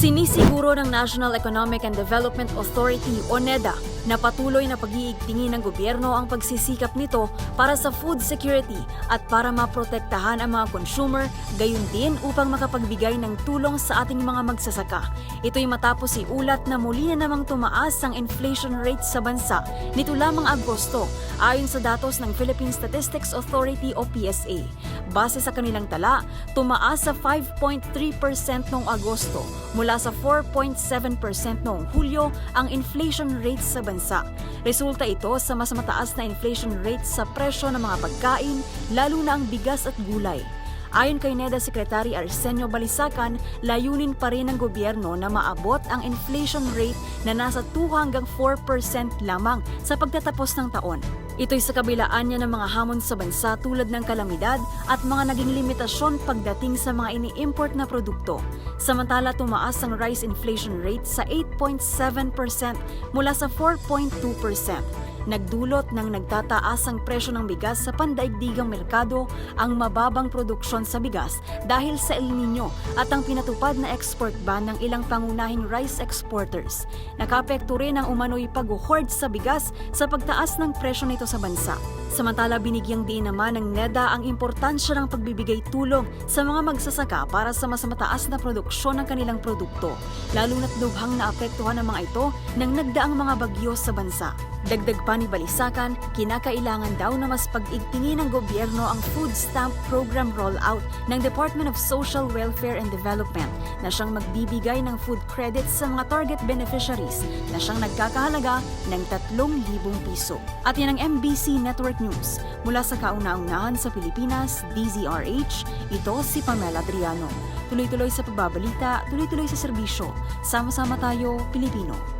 Sinisiguro ng National Economic and Development Authority o NEDA na patuloy na pag-iigtingin ng gobyerno ang pagsisikap nito para sa food security at para maprotektahan ang mga consumer, gayon din upang makapagbigay ng tulong sa ating mga magsasaka. Ito'y matapos si ulat na muli na namang tumaas ang inflation rate sa bansa nito lamang Agosto ayon sa datos ng Philippine Statistics Authority o PSA. Base sa kanilang tala, tumaas sa 5.3% noong Agosto mula sa 4.7% noong Hulyo ang inflation rate sa bansa. Resulta ito sa mas mataas na inflation rate sa presyo ng mga pagkain, lalo na ang bigas at gulay. Ayon kay NEDA Secretary Arsenio Balisacan, layunin pa rin ng gobyerno na maabot ang inflation rate na nasa 2 hanggang 4% lamang sa pagtatapos ng taon. Ito'y sa kabilaan niya ng mga hamon sa bansa tulad ng kalamidad at mga naging limitasyon pagdating sa mga ini-import na produkto. Samantala tumaas ang rice inflation rate sa 8.7% mula sa 4.2%. Nagdulot ng nagtataas ang presyo ng bigas sa pandaigdigang merkado ang mababang produksyon sa bigas dahil sa El Nino at ang pinatupad na export ban ng ilang pangunahing rice exporters. Nakapekto rin ang umano'y pag-hoard sa bigas sa pagtaas ng presyo nito sa bansa. Samantala binigyang diin naman ng NEDA ang importansya ng pagbibigay tulong sa mga magsasaka para sa mas mataas na produksyon ng kanilang produkto, lalo na't lubhang naapektuhan ng mga ito ng nagdaang mga bagyo sa bansa. Dagdag pa ni Balisakan, kinakailangan daw na mas pag-igtingin ng gobyerno ang food stamp program rollout ng Department of Social Welfare and Development na siyang magbibigay ng food credits sa mga target beneficiaries na siyang nagkakahalaga ng 3,000 piso. At yan ang MBC Network News. Mula sa kauna-unahan sa Pilipinas, DZRH, ito si Pamela Adriano. Tuloy-tuloy sa pagbabalita, tuloy-tuloy sa serbisyo. Sama-sama tayo, Pilipino.